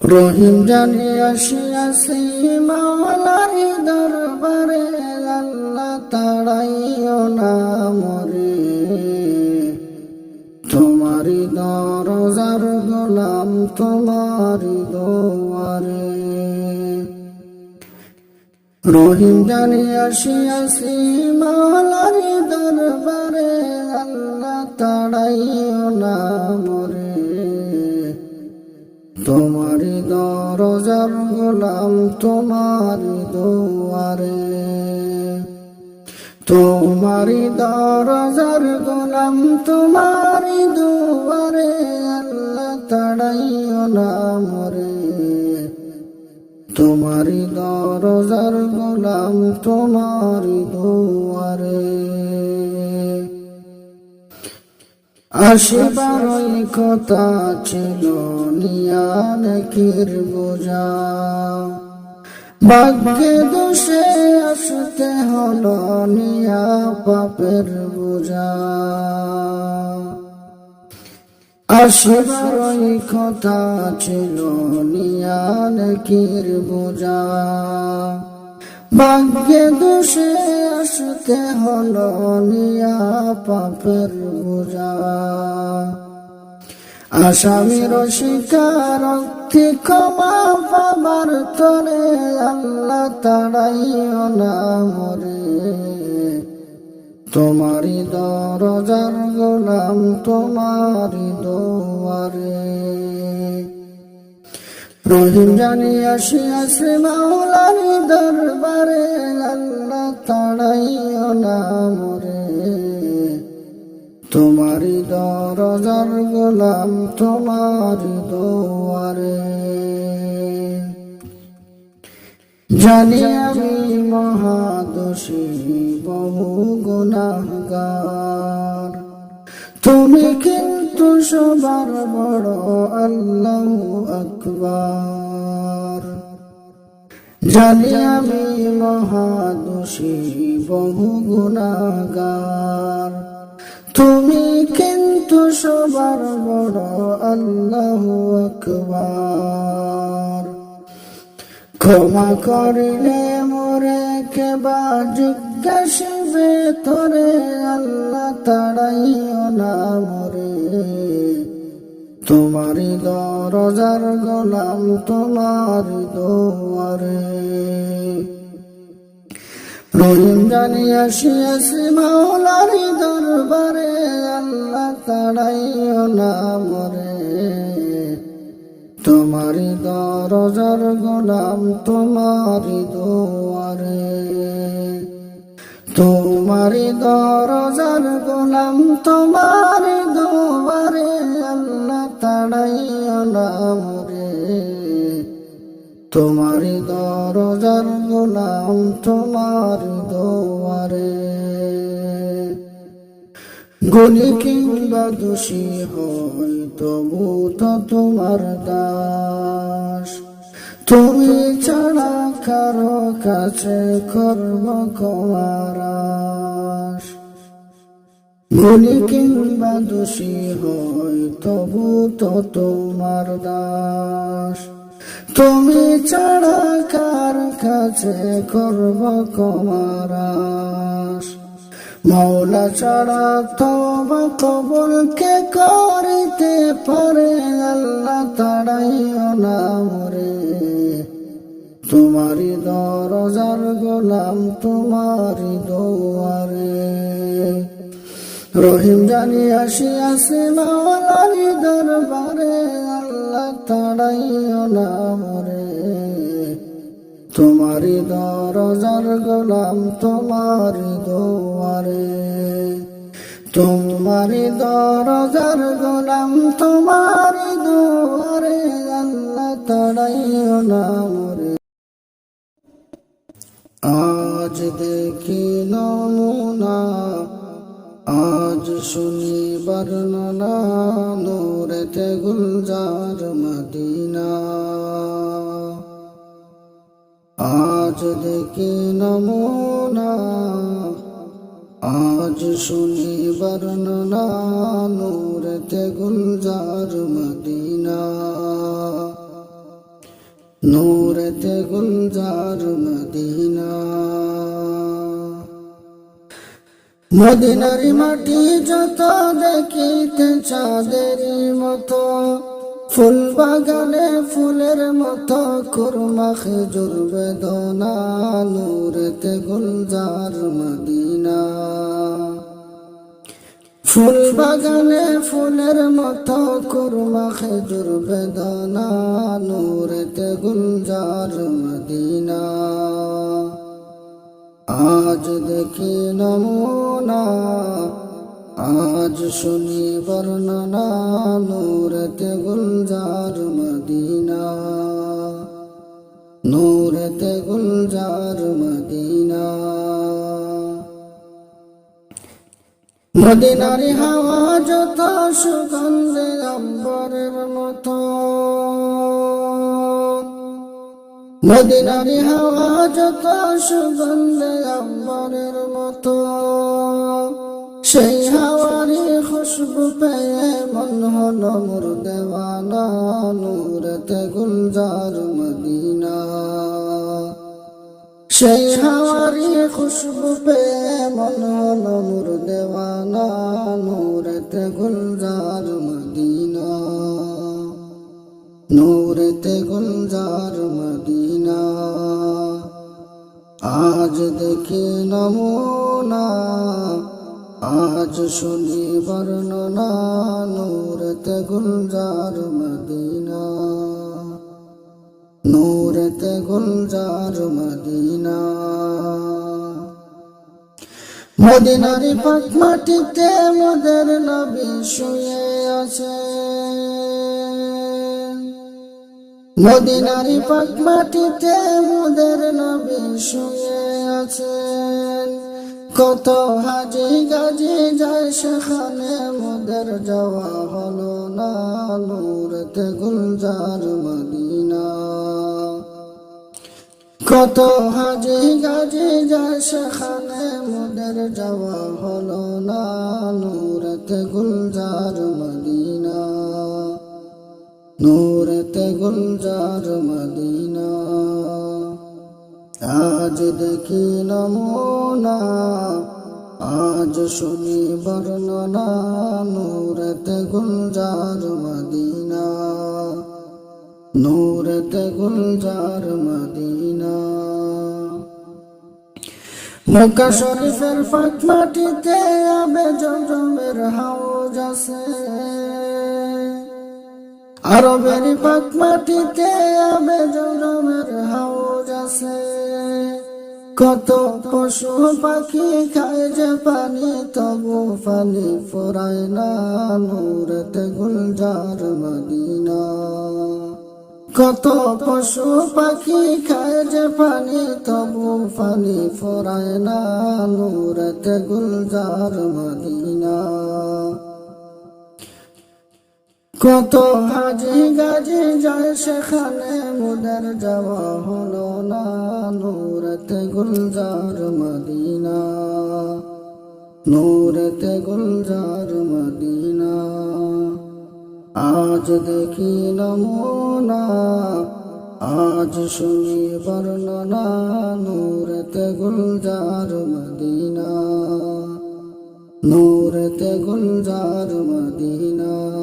রহিম জানি আসিয়াছি মাওলার দরবারে আল্লাহ তাড়াইও না মরে। তোমারি দরজার গোলাম, তোমারি দোয়ারে। রহিম জানি আসিয়াছি মাওলার দরবারে আল্লাহ তাড়াইও না মরে। তোমারি দরজার গোলাম, তোমারি দুয়ারে। তোমারি দরজার গোলাম, তোমারি দুয়ারে, আল্লাহ তাড়াইও না মরে তোমারি দরজার গোলাম, তোমারি দুয়ারে। আসিবারই কথা ছিল নিয়ান কির বোঝা। ভাগ্যে দোষে আসতে হলো, নিয়া পাপের বোঝা। আসিবারই কথা ছিল নিয়ান কির বোঝা। ভাগ্যে দোষে আসতে হলো নিয়া পাপের বোঝা আসামির স্বীকারোক্তি ক্ষমা পাবার তরে আল্লাহ তাড়াইও না মরে। তোমারি দরজার গোলাম তোমারি দোয়ারে। রহিম জানি আসি আসে মাওলারি দরবারে, আল্লাহ তাড়াইও না মরে। তোমারি দরজার গোলাম তোমারি দোয়ারে। জানি আমি মহাদোষী, বহু গুণাগার তুমি কিন্তু সবার বড় আল্লাহ আকবার। জানি আমি মহাদোষী, বহু গুণাগার। তুমি কিন্তু সবার বড় আল্লাহ আকবার। ক্ষমা করিলে মোরে কেবা জিজ্ঞাসবে তোরে আল্লাহ তাড়াইও না মোরে। তোমারি দরজার গোলাম তোমারি দোয়ারে। রহিম জানি আসিয়াছি মাওলারি দরবারে, আল্লাহ তাড়াইও না মরে। তোমারি দরজার গোলাম তোমারি দোয়ারে। তোমারি দরজার গোলাম, তোমারি দোয়ারে আল্লাহ তাড়াইও না মরে তোমারি দরজার গোলাম, তোমারি দোয়ারে। গুলি কিংবা দোষী হয়, তবু তো তোমার দাস। তুমি ছাড়া কারও কাছে করব কমারাস গুলি কিংবা দোষী হয়, তবু তো তোমার দাস। তুমি ছাড়া কার কাছে করব কমারাস মৌলা ছাড়া তোমা কবল কে করিতে পারে? আল্লাহ তাড়াইও না মরে। তোমারি দরজার গোলাম তোমারি দোয়ারে। রহিম জানি আসি আসে মাওলারি দরবারে, আল্লাহ তাড়াইও না মরে। তোমারি দরজার গোলাম তোমারি দোয়ারে। তোমারি দরজার গোলাম তোমারি দোয়ারে, আল্লাহ তাড়াইও না মরে। আজ দেখি নমুনা। আজ শুনি বর্ণনা নূরেতে গুলজার মদিনা। আজ দেখি নমুনা, আজ শুনি বর্ণনা নূরেতে গুলজার মদিনা। নূরেতে গুলজার মদিনা। মদিনারি মাটি যত দেখিতে চাঁদের মতো ফুল বাগানে ফুলের মতো কুরমা খেজুর বেদনা, নূরেতে গুলজার মদিনা। ফুল বাগানে ফুলের মতো কুরমা খেজুর বেদনা, নূরেতে গুলজার মদিনা। আজ দেখি নমুনা, আজ শুনি বর্ণনা, নূরেতে গুলজার মদিনা। নূরেতে গুলজার মদিনা। মদিনারি হাওয়া যত সুগন্ধে আম্বরের মতো। মদিনারি হাওয়া যত সুগন্ধে আম্বরের মতো। সেই হাওয়ারি খুশবু পেয়ে মন হলো মোর দেওয়ানা, নূরতে গুলজার মদিনা। সেই হাওয়ারি খুশবু পেয়ে মন হলো মোর দেওয়ানা, নূরতে গুলজার মদিনা। নূরতে গুলজার মদিনা। আজ দেখি নমুনা, আজ শুনি বর্ণনা নূরতে গুলজার মদিনা। নূরতে গুলজার মদিনা। মদিনারি পাক মাটিতে মোদের নবী শুয়ে আছে। মদিনারি পাক মাটিতে মোদের নবী শুয়ে আছেন। কত হাজি গাজি যায় সেখানে মোদের যাওয়া হলো না, নূরতে গুলজার মদিনা। কত হাজি গাজি যায় সেখানে মোদের যাওয়া হলো না, নূরতে গুলজার মদিনা। নূরতে গুলজার মদিনা। আজ দেখি নমুনা, আজ শুনি বর্ণনা, নূরতে গুলজার মদিনা। নূরতে গুলজার মদিনা। মক্কা শরীফের ফাঁক মাটিতে আবে জমজমের হাউজ আছে। আরবের পাক মাটিতে আবে জমজমের হাউজ আছে। কত পশু পাখি খায় যে পানি, তবু পানি ফোরায় না নূরতে গুলজার মদিনা। কত পশু পাখি খায় যে পানি, তবু পানি ফোরায় না নূরতে গুলজার মদিনা। কত হাজি গাজি যায় সেখানে, মুদের যাওয়া হলো না। নূরতে গুলজার মদিনা। নূরতে গুলজার মদিনা। আজ দেখি নমুনা, আজ শুনি বর্ণনা। নূরতে গুলজার মদিনা। নূরতে গুলজার মদিনা।